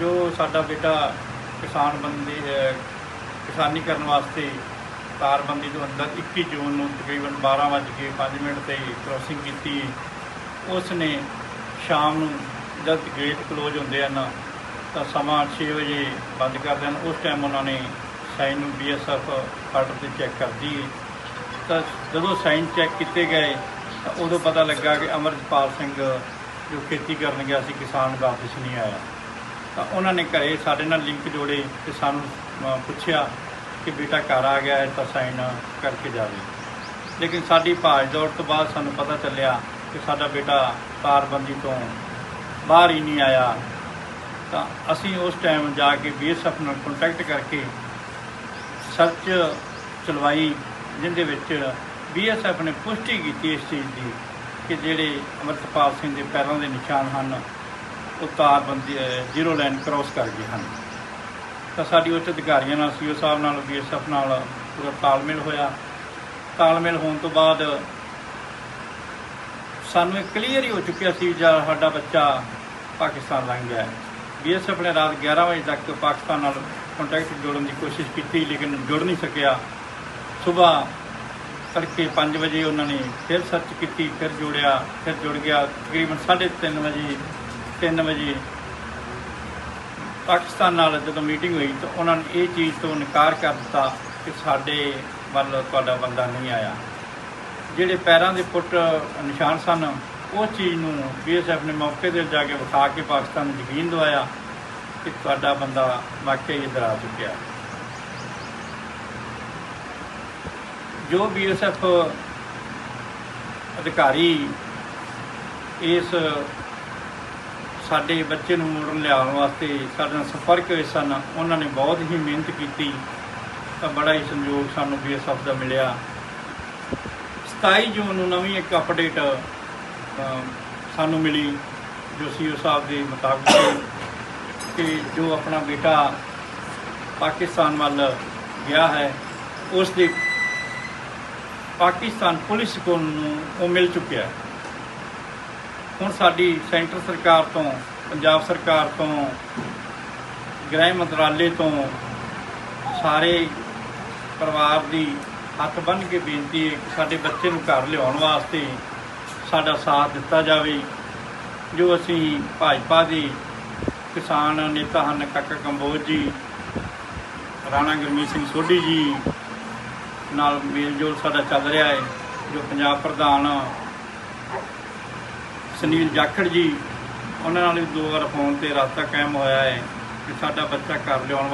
ਜੋ ਸਾਡਾ ਬੇਟਾ ਕਿਸਾਨ ਬੰਦੀ ਕਿਸਾਨੀ ਕਰਨ ਵਾਸਤੇ ਤਾਰਬੰਦੀ ਤੋਂ ਅੰਦਰ 21 ਜੂਨ ਨੂੰ ਤਕਰੀਬਨ 12:05 ਮਿੰਟ ਤੇ ਕ੍ਰੋਸਿੰਗ ਕੀਤੀ। ਉਸ ਨੇ ਸ਼ਾਮ ਨੂੰ ਜਦ ਗੇਟ ਕਲੋਜ਼ ਹੁੰਦੇ ਹਨ, ਤਾਂ ਸਮਾਂ 6 ਵਜੇ ਬੰਦ ਕਰਦੇ ਹਨ ਉਸ ਟਾਈਮ ਉਹਨਾਂ ਨੇ ਸਾਈਨ ਨੂੰ ਬੀਐਸਐਫ ਆਰਡਰ ਤੇ ਚੈੱਕ ਕਰਦੀ ਤਾਂ ਜਦੋਂ ਸਾਈਨ ਚੈੱਕ ਕੀਤੇ ਗਏ, ਤਾਂ ਉਦੋਂ ਪਤਾ ਲੱਗਾ ਕਿ ਅਮਰਜਪਾਲ ਸਿੰਘ ਜੋ ਖੇਤੀ ਕਰਨ ਗਿਆ ਸੀ, ਕਿਸਾਨ ਵਾਪਸ ਨਹੀਂ ਆਇਆ। ਤਾਂ ਉਹਨਾਂ ਨੇ ਘਰੇ ਸਾਡੇ ਨਾਲ ਲਿੰਕ ਜੋੜੇ ਤੇ ਸਾਨੂੰ ਪੁੱਛਿਆ ਕਿ ਬੇਟਾ ਘਰ ਆ ਗਿਆ ਹੈ ਤਾਂ ਸਾਈਨ ਕਰਕੇ ਜਾਵੇ ਲੇਕਿਨ ਸਾਡੀ ਭਾਜ ਦੌੜ ਤੋਂ ਬਾਅਦ ਸਾਨੂੰ ਪਤਾ ਚੱਲਿਆ ਕਿ ਸਾਡਾ ਬੇਟਾ ਤਾਰਬੰਦੀ ਤੋਂ ਬਾਹਰ ਹੀ ਨਹੀਂ ਆਇਆ। ਤਾਂ ਅਸੀਂ ਉਸ ਟਾਈਮ ਜਾ ਕੇ ਬੀਐਸਐਫ ਨਾਲ ਕੰਟੈਕਟ ਕਰਕੇ ਸਰਚ ਚਲਵਾਈ, ਜਿੰਦੇ ਵਿੱਚ ਬੀਐਸਐਫ ਨੇ ਪੁਸ਼ਟੀ ਕੀਤੀ ਇਸ ਚੀਜ਼ ਦੀ ਕਿ ਜਿਹੜੇ ਅਮਰਤਪਾਲ ਸਿੰਘ ਦੇ ਪੈਰਾਂ ਦੇ ਨਿਸ਼ਾਨ ਹਨ ਉਤਾਰ ਤਾਰਬੰਦੀ ਜ਼ੀਰੋ ਲਾਈਨ ਕ੍ਰਾਸ ਕਰ ਗਏ ਹਨ। ਤਾਂ ਸਾਡੀ ਉੱਚ ਅਧਿਕਾਰੀਆਂ ਨਾਲ, ਸੀਓ ਸਾਹਿਬ ਨਾਲ, ਬੀਐਸਐਫ ਨਾਲ ਪੂਰਾ ਤਾਲਮੇਲ ਹੋਇਆ। ਤਾਲਮੇਲ ਹੋਣ ਤੋਂ ਬਾਅਦ ਸਾਨੂੰ ਕਲੀਅਰ ਹੀ ਹੋ ਚੁੱਕਿਆ ਸੀ ਜਾਂ ਸਾਡਾ ਬੱਚਾ ਪਾਕਿਸਤਾਨ ਲੰਘ ਗਿਆ ਬੀਐਸਐਫ ਨੇ ਰਾਤ 11 ਵਜੇ ਤੱਕ ਪਾਕਿਸਤਾਨ ਨਾਲ ਕੰਟੈਕਟ ਜੋੜਨ ਦੀ ਕੋਸ਼ਿਸ਼ ਕੀਤੀ, ਲੇਕਿਨ ਜੁੜ ਨਹੀਂ ਸਕਿਆ। ਸਵੇਰ ਤੜਕੇ 5 ਵਜੇ ਉਹਨਾਂ ਨੇ ਫਿਰ ਸਰਚ ਕੀਤੀ, ਫਿਰ ਜੋੜਿਆ, ਫਿਰ ਜੁੜ ਗਿਆ। ਤਕਰੀਬਨ 3:30 ਵਜੇ 3 ਵਜੇ ਪਾਕਿਸਤਾਨ ਨਾਲ ਜਦੋਂ ਮੀਟਿੰਗ ਹੋਈ ਤਾਂ ਉਹਨਾਂ ਨੇ ਇਹ ਚੀਜ਼ ਤੋਂ ਇਨਕਾਰ ਕਰ ਦਿੱਤਾ ਕਿ ਸਾਡੇ ਵੱਲ ਤੁਹਾਡਾ ਬੰਦਾ ਨਹੀਂ ਆਇਆ। ਜਿਹੜੇ ਪੈਰਾਂ ਦੇ ਪੁੱਟ ਨਿਸ਼ਾਨ ਸਨ, ਉਹ ਚੀਜ਼ ਨੂੰ ਬੀਐਸਐਫ ਨੇ ਮੌਕੇ ਤੇ ਜਾ ਕੇ ਵਿਖਾ ਕੇ ਪਾਕਿਸਤਾਨ ਨੂੰ ਯਕੀਨ ਦਿਵਾਇਆ ਕਿ ਤੁਹਾਡਾ ਬੰਦਾ ਵਾਕਿਆ ਹੀ ਇੱਧਰ ਆ ਚੁੱਕਿਆ। ਜੋ ਬੀਐਸਐਫ ਅਧਿਕਾਰੀ ਇਸ ਸਾਡੇ ਬੱਚੇ ਨੂੰ ਮੋੜਨ ਲਿਆਉਣ ਵਾਸਤੇ ਸਾਡੇ ਨਾਲ ਸੰਪਰਕ ਹੋਏ ਸਨ, ਉਹਨਾਂ ਨੇ ਬਹੁਤ ਹੀ ਮਿਹਨਤ ਕੀਤੀ। ਤਾਂ ਬੜਾ ਹੀ ਸੰਯੋਗ ਸਾਨੂੰ ਬੀਐਸਐਫ ਦਾ ਮਿਲਿਆ। 27 ਜੂਨ ਨੂੰ ਨਵੀਂ ਇੱਕ ਅਪਡੇਟ ਸਾਨੂੰ ਮਿਲੀ, ਜੋ ਸੀਓ ਸਾਹਿਬ ਦੇ ਮੁਤਾਬਕ ਸੀ ਕਿ ਜੋ ਆਪਣਾ ਬੇਟਾ ਪਾਕਿਸਤਾਨ ਵੱਲ ਗਿਆ ਹੈ, ਉਸ ਦੇ ਪਾਕਿਸਤਾਨ ਪੁਲਿਸ ਕੋਲ ਨੂੰ ਉਹ ਮਿਲ ਚੁੱਕਿਆ ਹੈ। ਹੁਣ ਸਾਡੀ ਸੈਂਟਰ ਸਰਕਾਰ ਤੋਂ, ਪੰਜਾਬ ਸਰਕਾਰ ਤੋਂ, ਗ੍ਰਹਿ ਮੰਤਰਾਲੇ ਤੋਂ ਸਾਰੇ ਪਰਿਵਾਰ ਦੀ ਹੱਥ ਬੰਨ੍ਹ ਕੇ ਬੇਨਤੀ ਹੈ ਕਿ ਸਾਡੇ ਬੱਚੇ ਨੂੰ ਘਰ ਲਿਆਉਣ ਵਾਸਤੇ ਸਾਡਾ ਸਾਥ ਦਿੱਤਾ ਜਾਵੇ, ਜੋ ਅਸੀਂ ਭਾਜਪਾ ਦੇ ਕਿਸਾਨ ਨੇਤਾ ਹਨ ਕਾਕਾ ਕੰਬੋਜ ਜੀ, ਰਾਣਾ ਗੁਰਮੀਤ ਸਿੰਘ ਸੋਢੀ ਜੀ ਨਾਲ ਮੇਲ ਜੋਲ ਸਾਡਾ ਚੱਲ ਰਿਹਾ ਹੈ, ਜੋ ਪੰਜਾਬ ਪ੍ਰਧਾਨ ਸੁਨੀਲ ਜਾਖੜ ਜੀ, ਉਹਨਾਂ ਨਾਲ ਵੀ ਦੋ ਵਾਰ ਫੋਨ ਤੇ ਰਾਬਤਾ ਕਾਇਮ ਹੋਇਆ ਹੈ ਕਿ ਸਾਡਾ ਬੱਚਾ ਘਰ ਲਿਆਉਣ